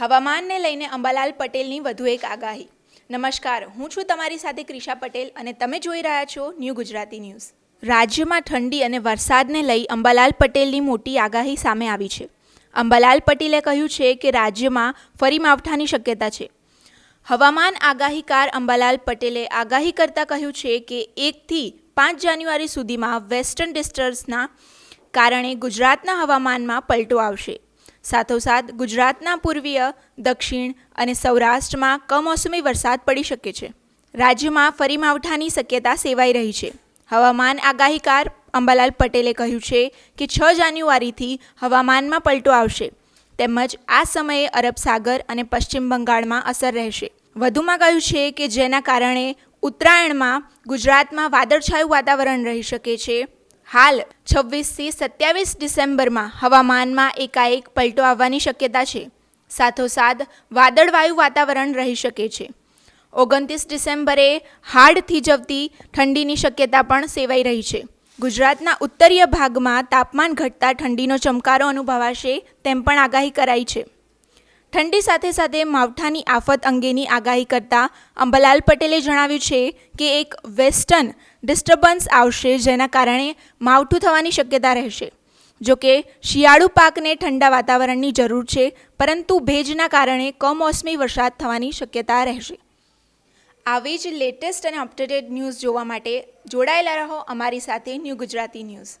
હવામાનને લઈને અંબાલાલ પટેલની વધુ એક આગાહી. નમસ્કાર, હું છું તમારી સાથે ક્રિશા પટેલ અને તમે જોઈ રહ્યા છો ન્યૂ ગુજરાતી ન્યૂઝ. રાજ્યમાં ઠંડી અને વરસાદને લઈ અંબાલાલ પટેલની મોટી આગાહી સામે આવી છે. અંબાલાલ પટેલે કહ્યું છે કે રાજ્યમાં ફરી માવઠાની શક્યતા છે. હવામાન આગાહીકાર અંબાલાલ પટેલે આગાહી કરતાં કહ્યું છે કે એકથી પાંચ જાન્યુઆરી સુધીમાં વેસ્ટર્ન ડિસ્ટર્સના કારણે ગુજરાતના હવામાનમાં પલટો આવશે. સાથોસાથ ગુજરાતના પૂર્વીય, દક્ષિણ અને સૌરાષ્ટ્રમાં કમોસમી વરસાદ પડી શકે છે. રાજ્યમાં ફરી માવઠાની શક્યતા સેવાઈ રહી છે. હવામાન આગાહીકાર અંબાલાલ પટેલે કહ્યું છે કે છ જાન્યુઆરીથી હવામાનમાં પલટો આવશે. તેમજ આ સમયે અરબ સાગર અને પશ્ચિમ બંગાળમાં અસર રહેશે. વધુમાં કહ્યું છે કે જેના કારણે ઉત્તરાયણમાં ગુજરાતમાં વાદળછાયું વાતાવરણ રહી શકે છે. હાલ છવ્વીસથી સત્યાવીસ ડિસેમ્બરમાં હવામાનમાં એકાએક પલટો આવવાની શક્યતા છે. સાથોસાથ વાદળવાયુ વાતાવરણ રહી શકે છે. ઓગણત્રીસ ડિસેમ્બરે હાડ થીજવતી ઠંડીની શક્યતા પણ સેવાઈ રહી છે. ગુજરાતના ઉત્તરીય ભાગમાં તાપમાન ઘટતા ઠંડીનો ચમકારો અનુભવાશે તેમ પણ આગાહી કરાઈ છે. ઠંડી સાથે સાથે માવઠાની આફત અંગેની આગાહી કરતા અંબલાલ પટેલે જણાવ્યું છે કે એક વેસ્ટર્ન ડિસ્ટર્બન્સ આવશે જેના કારણે માવઠું થવાની શક્યતા રહેશે. જો કે, શિયાળુ પાકને ઠંડા વાતાવરણની જરૂર છે, પરંતુ ભેજના કારણે કમોસમી વરસાદ થવાની શક્યતા રહેશે. આવી જ લેટેસ્ટ અને અપટુડેટ ન્યૂઝ જોવા માટે જોડાયેલા રહો અમારી સાથે ન્યૂ ગુજરાતી ન્યૂઝ.